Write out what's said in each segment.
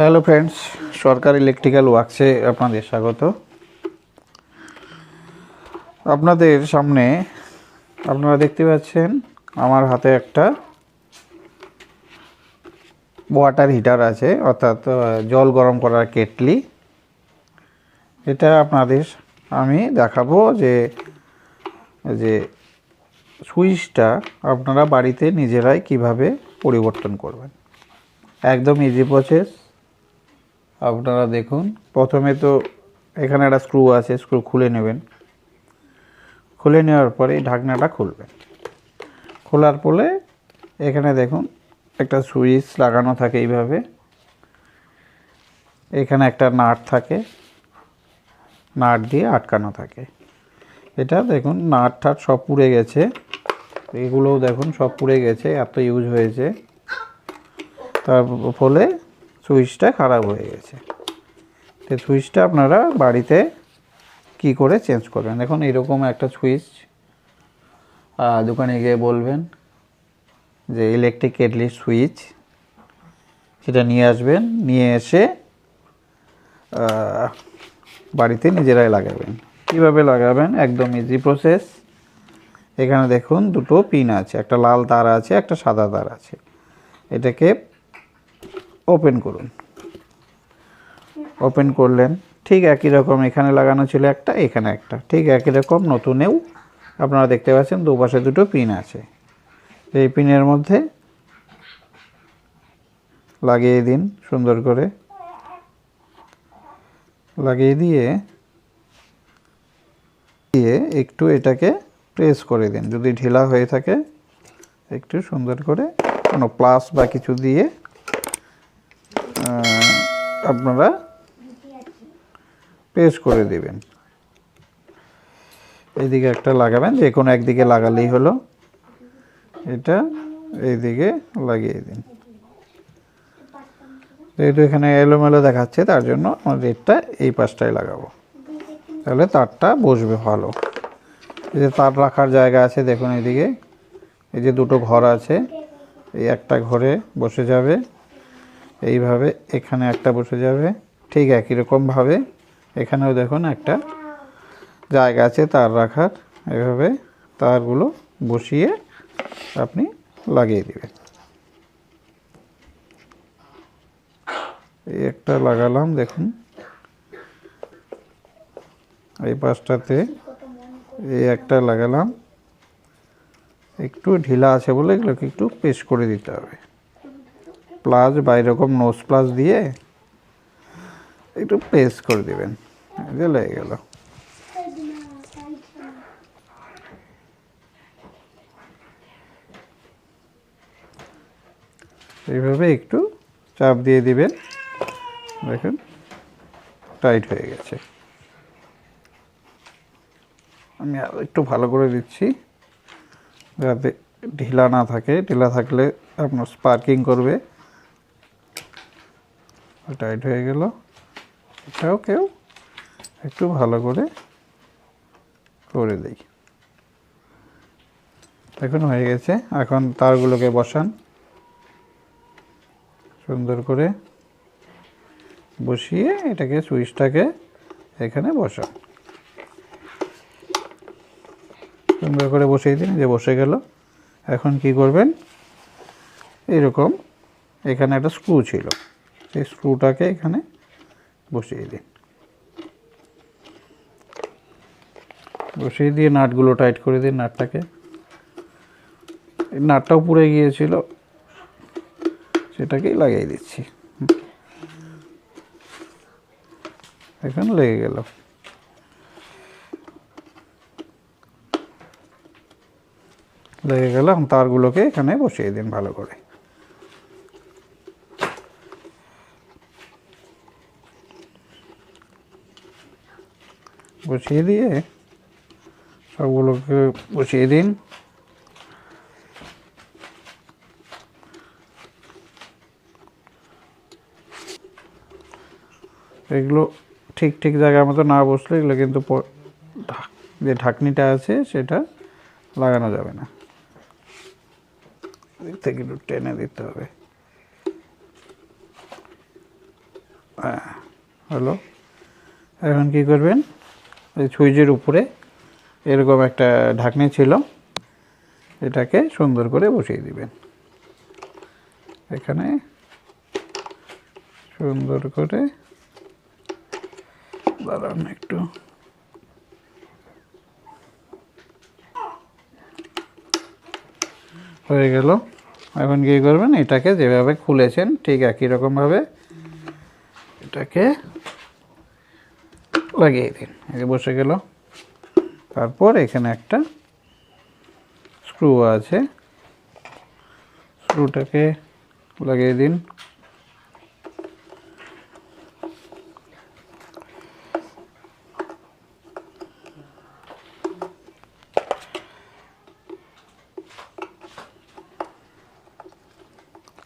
Hello friends Sarkar electrical ওয়ার্কসে আপনাদের স্বাগত। আপনাদের সামনে আপনারা দেখতে পাচ্ছেন আমার হাতে একটা ওয়াটার হিটার আছে, অর্থাৎ জল গরম করার কেটলি। এটা আপনাদের আমি দেখাবো যে যে সুইচটা আপনারা বাড়িতে নিজেরাই কীভাবে পরিবর্তন করবেন। একদম ইজি প্রসেস আপনারা দেখুন। প্রথমে তো এখানে একটা স্ক্রু আছে স্ক্রু খুলে নেবেন। খুলে নেওয়ার পরে এই ঢাকনাটা খুলবেন। খোলার পরে এখানে দেখুন, একটা সুইচ লাগানো থাকে এইভাবে। এখানে একটা নাট থাকে। নাট দিয়ে আটকানো থাকে। এটা দেখুন, নাট ঠাট সব পুড়ে গেছে। এগুলোও দেখুন, সব পুড়ে গেছে, এত ইউজ হয়েছে। তার ফলে সুইচটা খারাপ হয়ে গেছে। তো সুইচটা আপনারা বাড়িতে কি করে চেঞ্জ করবেন? দেখুন, এরকম একটা সুইচ দোকানে গিয়ে বলবেন যে ইলেকট্রিক কেটলির সুইচ, সেটা নিয়ে আসবেন, নিয়ে এসে বাড়িতে নিজেরাই লাগাবেন। কীভাবে লাগাবেন? একদম ইজি প্রসেস এখানে দেখুন, দুটো পিন আছে, একটা লাল তার আছে, একটা সাদা তার আছে। এটাকে ওপেন করুন। ওপেন করলেন। ঠিক একই রকম এখানে লাগানো ছিল একটা, এখানে একটা। ঠিক একই রকম নতুনেও আপনারা দেখতে পাচ্ছেন দুপাশে দুটো পিন আছে। এই পিনের মধ্যে লাগিয়ে দিন সুন্দর করে। লাগিয়ে দিয়ে দিয়ে একটু এটাকে প্রেস করে দিন। যদি ঢিলা হয়ে থাকে, একটু সুন্দর করে কোনো প্লাস বা কিছু দিয়ে আপনারা প্রেস করে দিবেন। এইদিকে একটা লাগাবেন, যে কোনো একদিকে লাগালেই হলো। এটা এইদিকে লাগিয়ে দিন। যেহেতু এখানে এলোমেলো দেখাচ্ছে, তার জন্য আমার রেটটা এই পাশটায় লাগাবো। তাহলে তারটা বসবে ভালো। এই যে তার রাখার জায়গা আছে, দেখুন এইদিকে। এই যে দুটো ঘর আছে, এই একটা ঘরে বসে যাবে। এইভাবে এখানে একটা বসে যাবে। ঠিক একই রকমভাবে এখানেও দেখুন একটা জায়গা আছে তার রাখার। এভাবে তারগুলো বসিয়ে আপনি লাগিয়ে দেবেন। এই একটা লাগালাম, দেখুন। এই পাশটাতে এই একটা লাগালাম। একটু ঢিলা আছে বলে এগুলোকে একটু পেস্ট করে দিতে হবে। প্লাস বা এরকম নোজ প্লাস দিয়ে একটু পেস্ট করে দিবেন। লেগে গেল। এইভাবে একটু চাপ দিয়ে দিবেন। দেখুন টাইট হয়ে গেছে। আমি আরও একটু ভালো করে দিচ্ছি, যাতে ঢিলা না থাকে। ঢিলা থাকলে আপনার স্পার্কিং করবে। টাইট হয়ে গেল। এটাও কেউ একটু ভালো করে করে দেই এখন হয়ে গেছে। এখন তারগুলোকে বসান। সুন্দর করে বসিয়ে এটাকে, সুইচটাকে এখানে বসান। সুন্দর করে বসিয়ে দিন যে বসে গেল। এখন কি করবেন? এরকম, এখানে একটা স্ক্রু ছিল। সেই স্ক্রুটাকে এখানে বসিয়ে দিন বসিয়ে দিয়ে নাটগুলো টাইট করে দিন নাটটাকে। এই নাটটাও পুড়ে গিয়েছিল, সেটাকেই লাগিয়ে দিচ্ছি। এখন লেগে গেল। লেগে গেল তারগুলোকে এখানে বসিয়ে দিন ভালো করে। বসিয়ে দিয়ে সবগুলোকে বসিয়ে দিন। এগুলো ঠিক ঠিক জায়গার মতো না বসলে এগুলো কিন্তু যে ঢাকনিটা আছে সেটা লাগানো যাবে না। থেকে একটু টেনে দিতে হবে। হ্যাঁ, হলো। এখন কি করবেন? সুইচের উপরে এরকম একটা ঢাকনি ছিল। এটাকে সুন্দর করে বসিয়ে দিবেন। এখানে সুন্দর করে দাঁড়ান একটু। হয়ে গেল। এখন কী করবেন? এটাকে যেভাবে খুলেছেন ঠিক একই রকমভাবে এটাকে লাগিয়ে দিন। এই যে বসে গেল। তারপর এখানে একটা স্ক্রু আছে। স্ক্রুটাকে লাগিয়ে দিন।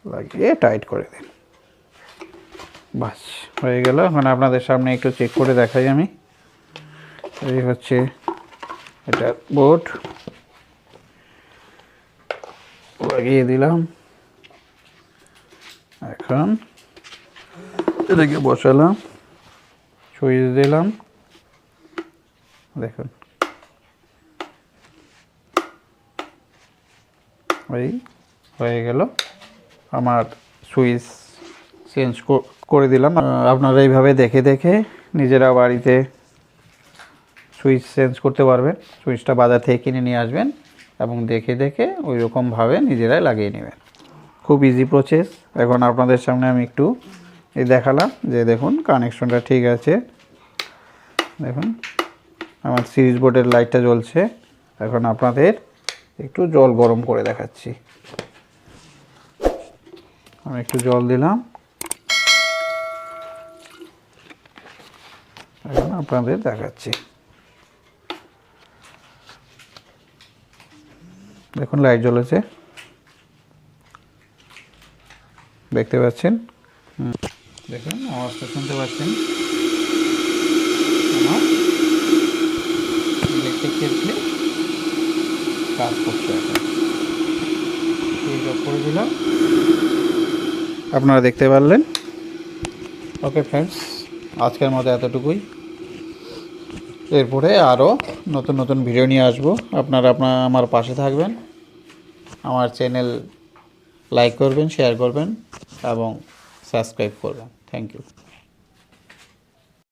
লাগিয়ে টাইট করে দিন। বাস। হয়ে গেল। এখন আপনাদের সামনে একটু চেক করে দেখাই আমি। এই হচ্ছে এটা বোর্ড লাগিয়ে দিলাম। এখন এটাকে বসালাম। সুইচ দিলাম। দেখুন। এই হয়ে গেল। আমার সুইচ চেঞ্জ করে দিলাম। আপনারা এইভাবে দেখে দেখে নিজেরা বাড়িতে সুইচ চেঞ্জ করতে পারবেন। সুইচটা বাজার থেকে কিনে নিয়ে আসবেন এবং দেখে দেখে ওই রকমভাবে নিজেরাই লাগিয়ে নেবেন। খুব ইজি প্রসেস এখন আপনাদের সামনে আমি একটু এই দেখালাম যে দেখুন কানেকশনটা ঠিক আছে। দেখুন, আমার সিরিজ বোর্ডের লাইটটা জ্বলছে। এখন আপনাদের একটু জল গরম করে দেখাচ্ছি। আমি একটু জল দিলাম। এখন আপনাদের দেখাচ্ছি। দেখুন লাইট জ্বলেছে। দেখতে পাচ্ছেন? হুম। দেখুন আওয়াজটা শুনতে পাচ্ছেন? আমার ইলেকট্রিক কেটলি কাজ করছে এখন। সুইচ অফ করে দিলাম। আপনারা দেখতে পারলেন? ওকে ফ্রেন্ডস আজকের মতো এতটুকুই। এরপরে আরও নতুন নতুন ভিডিও নিয়ে আসব। আপনারা আপনার আমার পাশে থাকবেন। আমার চ্যানেল লাইক করবেন শেয়ার করবেন এবং সাবস্ক্রাইব করবেন। Thank you